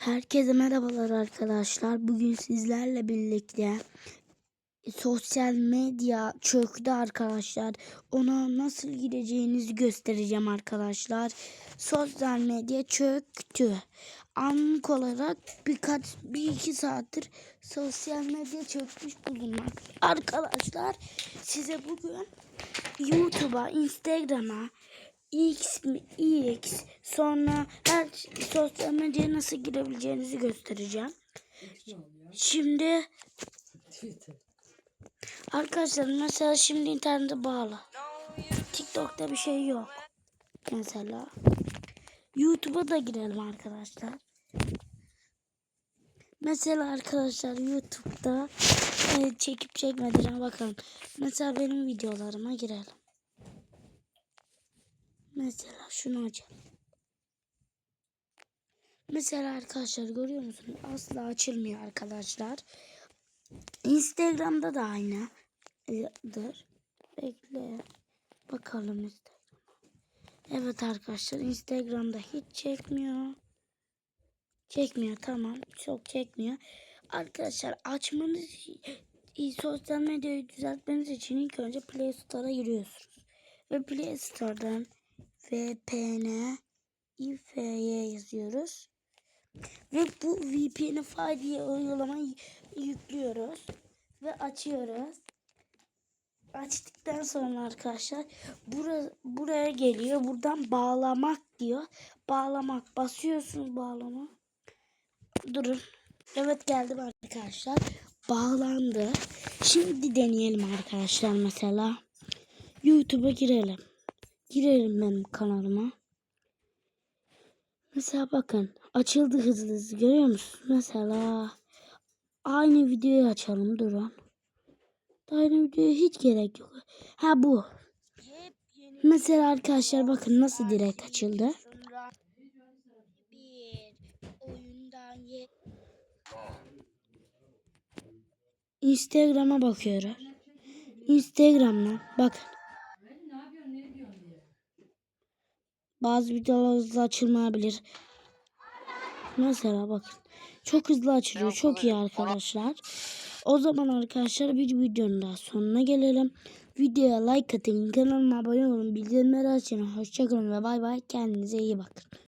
Herkese merhabalar arkadaşlar. Bugün sizlerle birlikte sosyal medya çöktü arkadaşlar. Ona nasıl gideceğinizi göstereceğim arkadaşlar. Sosyal medya çöktü. Anlık olarak birkaç bir iki saattir sosyal medya çökmüş bulunmak. Arkadaşlar size bugün YouTube'a, Instagram'a, X mi X sonra her sosyal medyaya nasıl girebileceğinizi göstereceğim. Şimdi arkadaşlar mesela şimdi internete bağlı. TikTok'ta bir şey yok. Mesela YouTube'a da girelim arkadaşlar. Mesela arkadaşlar YouTube'da e, çekip çekmediğine bakalım. Mesela benim videolarıma girelim. Mesela şunu açalım. Mesela arkadaşlar görüyor musunuz? Asla açılmıyor arkadaşlar. Instagram'da da aynıdır. Bekle. Bakalım Instagram'a. Evet arkadaşlar Instagram'da hiç çekmiyor. Çekmiyor tamam. Çok çekmiyor. Arkadaşlar açmanız sosyal medyayı düzeltmeniz için ilk önce Play Store'a giriyorsunuz. Ve Play Store'dan VPN IFY yazıyoruz. Ve bu VPN'ify diye uygulamayı yüklüyoruz. Ve açıyoruz. Açtıktan sonra arkadaşlar bura, buraya geliyor. Buradan bağlamak diyor. Bağlamak. Basıyorsunuz bağlama. Durun. Evet geldim arkadaşlar. Bağlandı. Şimdi deneyelim arkadaşlar mesela. YouTube'a girelim. Girelim benim kanalıma. Mesela bakın açıldı hızlı hızlı görüyor musunuz? Mesela aynı videoyu açalım durun. Aynı videoya hiç gerek yok. Ha bu. Mesela arkadaşlar bakın nasıl direkt açıldı. Instagram'a bakıyoruz. Instagram'dan bakın. Bazı videolar hızlı açılmayabilir. Mesela bakın. Çok hızlı açılıyor. Çok iyi arkadaşlar. O zaman arkadaşlar bir videonun daha sonuna gelelim. Videoya like atın. Kanalıma abone olun. Bildirimleri açın. Hoşçakalın ve bay bay. Kendinize iyi bakın.